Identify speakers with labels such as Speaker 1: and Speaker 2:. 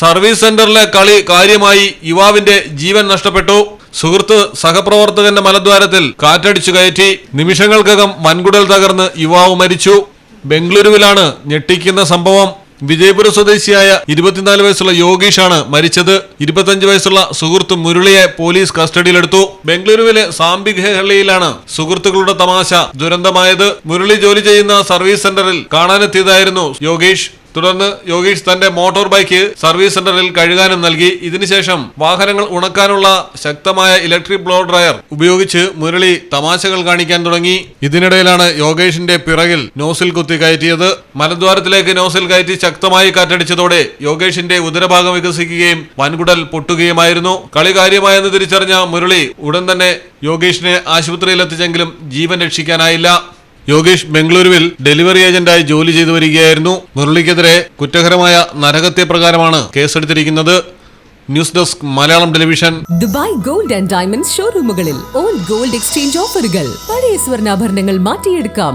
Speaker 1: Service സെന്ററിലെ കളി കാര്യമായി യുവാവിന്റെ ജീവൻ നഷ്ടപ്പെട്ടു. സുഹൃത്ത് സഹപ്രവർത്തകന്റെ മലദ്വാരത്തിൽ കാറ്റടിച്ചു കയറ്റി നിമിഷങ്ങൾക്കകം വൻകുടൽ തകർന്ന് യുവാവ് മരിച്ചു. ബംഗളൂരുവിലാണ് ഞെട്ടിക്കുന്ന സംഭവം. വിജയപുര സ്വദേശിയായ ഇരുപത്തിനാല് വയസ്സുള്ള യോഗീഷാണ് മരിച്ചത്. ഇരുപത്തഞ്ച് വയസ്സുള്ള സുഹൃത്ത് മുരളിയെ പോലീസ് കസ്റ്റഡിയിലെടുത്തു. ബംഗളൂരുവിലെ സാംബികഹള്ളിയിലാണ് സുഹൃത്തുക്കളുടെ തമാശ ദുരന്തമായത്. മുരളി ജോലി ചെയ്യുന്ന സർവീസ് സെന്ററിൽ കാണാനെത്തിയതായിരുന്നു യോഗീഷ്. തുടർന്ന് യോഗീഷ് തന്റെ മോട്ടോർ ബൈക്ക് സർവീസ് സെന്ററിൽ കഴുകാനും നൽകി. ഇതിനുശേഷം വാഹനങ്ങൾ ഉണക്കാനുള്ള ശക്തമായ ഇലക്ട്രിക് ബ്ലോ ഡ്രയർ ഉപയോഗിച്ച് മുരളി തമാശകൾ കാണിക്കാൻ തുടങ്ങി. ഇതിനിടയിലാണ് യോഗേഷിന്റെ പിറകിൽ നോസിൽ കുത്തി കയറ്റിയത്. മലദ്വാരത്തിലേക്ക് നോസിൽ കയറ്റി ശക്തമായി കാറ്റടിച്ചതോടെ യോഗേഷിന്റെ ഉദരഭാഗം വികസിക്കുകയും വൻകുടൽ പൊട്ടുകയുമായിരുന്നു. കളി കാര്യമായെന്ന് തിരിച്ചറിഞ്ഞ മുരളി ഉടൻ തന്നെ യോഗേഷിനെ ആശുപത്രിയിലെത്തിച്ചെങ്കിലും ജീവൻ രക്ഷിക്കാനായില്ല. യോഗേഷ് ബംഗളൂരുവിൽ ഡെലിവറി ഏജന്റായി ജോലി ചെയ്തു വരികയായിരുന്നു. മുരളിക്കെതിരെ കുറ്റകരമായ നരകത്തെ പ്രകാരമാണ് കേസെടുത്തിരിക്കുന്നത്. News desk Malayalam television.
Speaker 2: Dubai gold and diamond ഷോറൂമുകളിൽ old gold exchange ഓഫറുകൾ. പഴയ സ്വർണാഭരണങ്ങൾ മാറ്റിയെടുക്കാം.